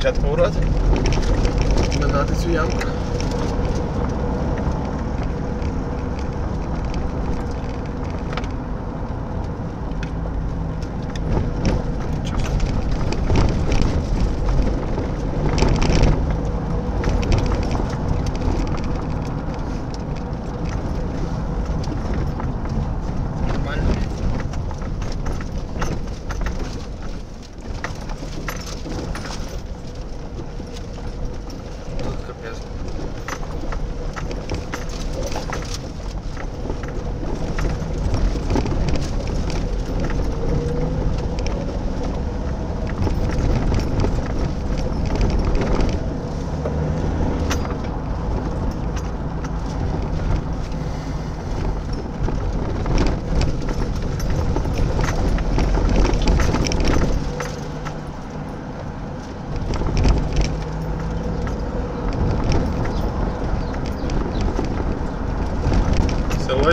Glatt Morat. Und dann hatte sie Janka.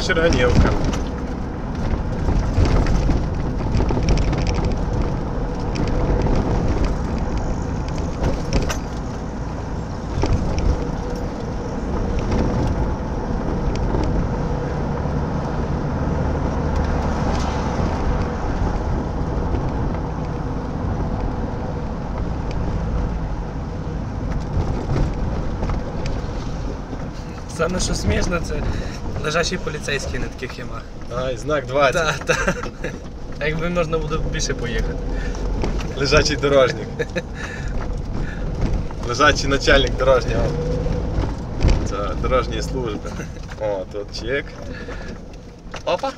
Село Черганівка. Саме що смішно, це лежачий поліцейський на таких ямах. Ай, знак 20. Так, так. Якби можна було більше поїхати. Лежачий дорожник. Лежачий начальник дорожнього. Це дорожньої служби. О, тут чек. Опа!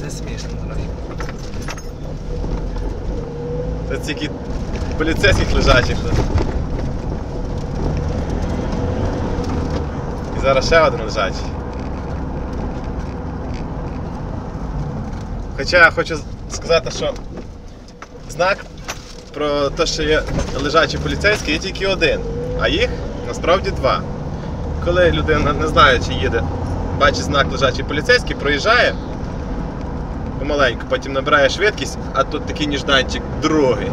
Це смішно трохи. Це тільки поліцейських лежачих. що. І зараз ще один лежачий. Хоча я хочу сказати, що знак про те, що є лежачий поліцейський, є тільки один, а їх насправді два. Коли людина не знає, чи їде, бачить знак лежачий поліцейський, проїжджає помаленьку, потім набирає швидкість, а тут такий ніжданчик другий.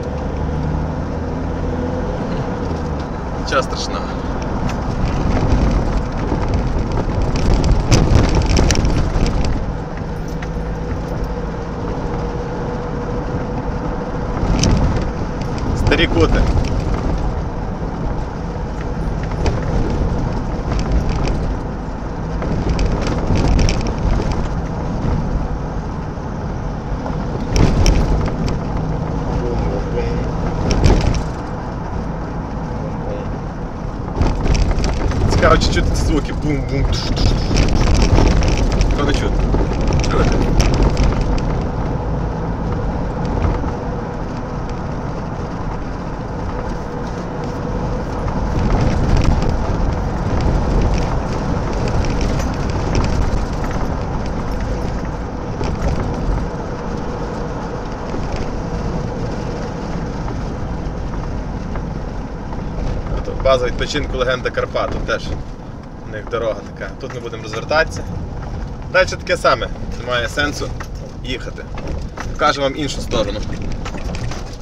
Нічого страшного. Старі кути. Цікаво, чи чути ці звуки. Бум-бум. База відпочинку легенда Карпат, теж у них дорога така. Тут ми будемо розвертатися. Далі таке саме, немає сенсу їхати. Покажу вам іншу сторону.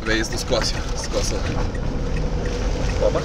Виїзду з Косів. З Косова. Опа.